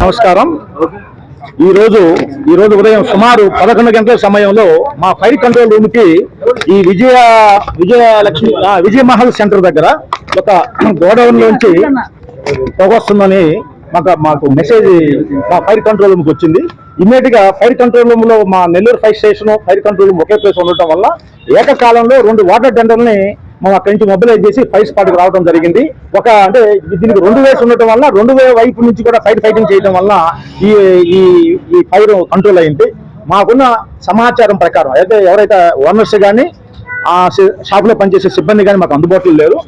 నమస్కారం. ఈరోజు ఈరోజు ఉదయం సుమారు పదకొండు గంటల సమయంలో మా ఫైర్ కంట్రోల్ రూమ్కి ఈ విజయ విజయలక్ష్మి విజయమహల్ విజయ మహల్ సెంటర్ దగ్గర ఒక గోడౌన్లోంచి పొగొస్తుందని మాకు మాకు మెసేజ్ మా ఫైర్ కంట్రోల్ రూమ్కి వచ్చింది. ఇమీడియట్గా ఫైర్ కంట్రోల్ రూమ్లో మా Nellore fire station fire control room ఒకే ప్లేస్ ఉండటం వల్ల ఏకకాలంలో రెండు వాటర్ టెండర్ని మనం అక్కడి నుంచి మొబిలైజ్ చేసి ఫైర్ స్పాట్కి రావడం జరిగింది. ఒక అంటే దీనికి రెండు వేస్ ఉండటం వల్ల రెండు వైపు నుంచి కూడా ఫైర్ ఫైటింగ్ చేయడం వల్ల ఈ ఈ ఈ ఫైర్ కంట్రోల్ అయింది. మాకున్న సమాచారం ప్రకారం అయితే ఎవరైతే ఓనర్స్ కానీ ఆ షాప్లో పనిచేసే సిబ్బంది కానీ మాకు అందుబాటులో లేరు.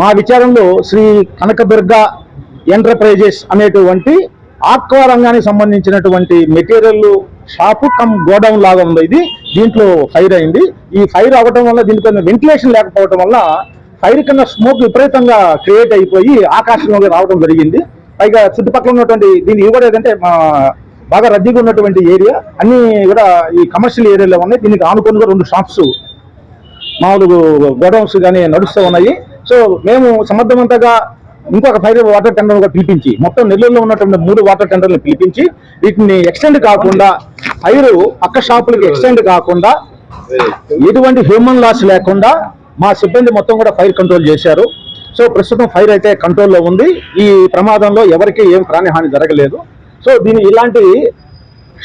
మా విచారంలో శ్రీ కనకదుర్గ ఎంటర్ప్రైజెస్ అనేటువంటి ఆక్వా రంగానికి సంబంధించినటువంటి మెటీరియల్ షాపు కమ్ గోడౌన్ లాగా ఉంది. ఇది దీంట్లో ఫైర్ అయింది. ఈ ఫైర్ అవ్వటం వల్ల దీనిపైన వెంటిలేషన్ లేకపోవడం వల్ల ఫైర్ కన్నా స్మోక్ విపరీతంగా క్రియేట్ అయిపోయి ఆకాశంలోకి రావడం జరిగింది. పైగా చుట్టుపక్కల ఉన్నటువంటి దీన్ని కూడా ఏంటంటే మా బాగా రద్దీగా ఉన్నటువంటి ఏరియా అన్ని కూడా ఈ కమర్షియల్ ఏరియాలో ఉన్నాయి. దీనికి ఆనుకొని రెండు షాప్స్ మామూలు గోడౌన్స్ కానీ నడుస్తూ ఉన్నాయి. సో మేము సమర్థవంతంగా ఇంకొక ఫైర్ వాటర్ టెండర్ కూడా పిలిపించి మొత్తం నెల్లూరులో ఉన్నటువంటి మూడు వాటర్ టెండర్లు పిలిపించి వీటిని ఎక్స్టెండ్ కాకుండా ఫైర్ పక్క షాపులకి ఎక్స్టెండ్ కాకుండా ఎటువంటి హ్యూమన్ లాస్ లేకుండా మా సిబ్బంది మొత్తం కూడా ఫైర్ కంట్రోల్ చేశారు. సో ప్రస్తుతం ఫైర్ అయితే కంట్రోల్లో ఉంది. ఈ ప్రమాదంలో ఎవరికి ఏం ప్రాణహాని జరగలేదు. సో దీని ఇలాంటి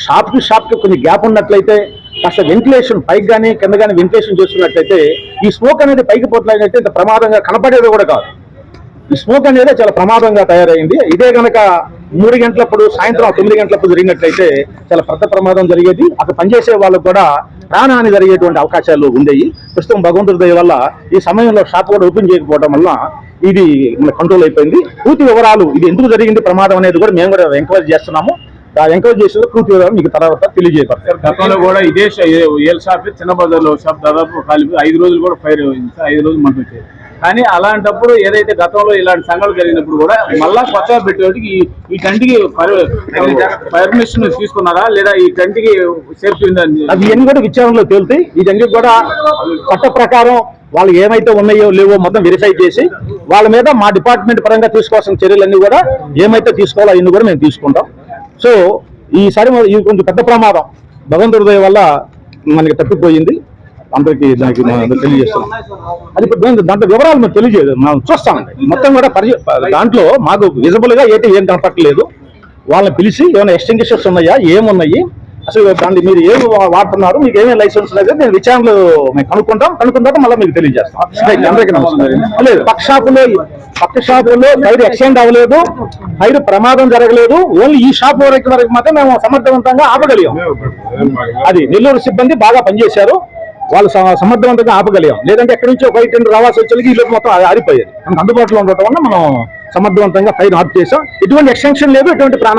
షాప్కి షాప్కి కొంచెం కొన్ని గ్యాప్ ఉన్నట్లయితే కాస్త వెంటిలేషన్ పైకి కానీ కింద కానీ వెంటిలేషన్ చేస్తున్నట్లయితే ఈ స్మోక్ అనేది పైకి పోట్లయినట్టు ఇంత ప్రమాదంగా కనపడేది కూడా కాదు. ఈ స్మోక్ అనేది చాలా ప్రమాదంగా తయారైంది. ఇదే గనక మూడు గంటలప్పుడు సాయంత్రం తొమ్మిది గంటలప్పుడు జరిగినట్లయితే చాలా పెద్ద ప్రమాదం జరిగేది. అక్కడ పనిచేసే వాళ్ళకు కూడా ప్రాణహాని జరిగేటువంటి అవకాశాలు ఉండేవి ప్రస్తుతం భగవంతుడి దయ వల్ల ఈ సమయంలో షాప్ కూడా ఓపెన్ చేయకపోవడం వల్ల ఇది కంట్రోల్ అయిపోయింది. పూర్తి వివరాలు ఇది ఎందుకు జరిగింది ప్రమాదం అనేది కూడా మేము కూడా ఎంక్వైరీ చేస్తున్నాము. ఎంకరేజ్ ఎంక్వైరీ చేసిన పూర్తి వివరాలు మీకు తర్వాత తెలియజేయబడతారు గతంలో కూడా ఇదే ఏల్ షాప్ చిన్న బజార్లో షాప్ దాదాపు ఐదు రోజులు కూడా ఫైర్ ఐదు రోజులు మంట వచ్చేది. కానీ అలాంటప్పుడు ఏదైతే గతంలో ఇలాంటి సంఘాలు జరిగినప్పుడు కూడా మళ్ళా కొత్తగా పెట్టేటికి ఈ ఈ టంటికి పర్మిషన్ తీసుకున్నారా? లేదా ఈ టంటికి సేఫ్టీ ఉందని అవి ఇవన్నీ కూడా విచారణలో తేలుతాయి. వీటన్ని కూడా చట్ట ప్రకారం వాళ్ళు ఏమైతే ఉన్నాయో లేవో మొత్తం వెరిఫై చేసి వాళ్ళ మీద మా డిపార్ట్మెంట్ పరంగా తీసుకోవాల్సిన చర్యలన్నీ కూడా ఏమైతే తీసుకోవాలో అవన్నీ కూడా మేము తీసుకుంటాం. సో ఈసారి ఇది కొంచెం పెద్ద ప్రమాదం. భగవంతుడి వల్ల మనకి తప్పిపోయింది. అందరికీ దానికి మనం తెలియజేస్తున్నాం అది ఇప్పుడు దాంట్లో వివరాలు మేము తెలియజేయదు మనం చూస్తామండి మొత్తం కూడా పరి దాంట్లో మాకు విజిబుల్గా ఏంటి అయితే ఏం కనపట్టలేదు వాళ్ళని పిలిచి ఏమైనా ఎక్స్టింగ్విషర్స్ ఉన్నాయా? ఏమున్నాయి? అసలు దాన్ని మీరు ఏమి వాడుతున్నారు? మీకు ఏమేమి లైసెన్స్ లేదు నేను విచారణలు మేము కనుక్కుంటాం. కనుక్కున్న మళ్ళీ మీకు తెలియజేస్తాం. అందరికీ నమస్కారం. లేదు పక్క షాపులో పక్క షాపులో ఎక్స్టెండ్ అవ్వలేదు. ఫైర్ ప్రమాదం జరగలేదు. ఓన్లీ ఈ షాప్ వరకు వరకు మాత్రం మేము సమర్థవంతంగా ఆపగలిగాం. అది నెల్లూరు సిబ్బంది బాగా పనిచేశారు. వాళ్ళు సమర్థవంతంగా ఆపగలిగాం. లేదంటే ఎక్కడి నుంచి ఒక రెండు రావాల్సి వచ్చేకి ఈ లోపు మొత్తం ఆరిపోయేది. మనకు అందుబాటులో ఉండటం వల్ల మనం సమర్థవంతంగా ఫైర్ ఆఫ్ చేసాం. ఎటువంటి ఎక్స్టెన్షన్ లేదు ఎటువంటి ప్రాణ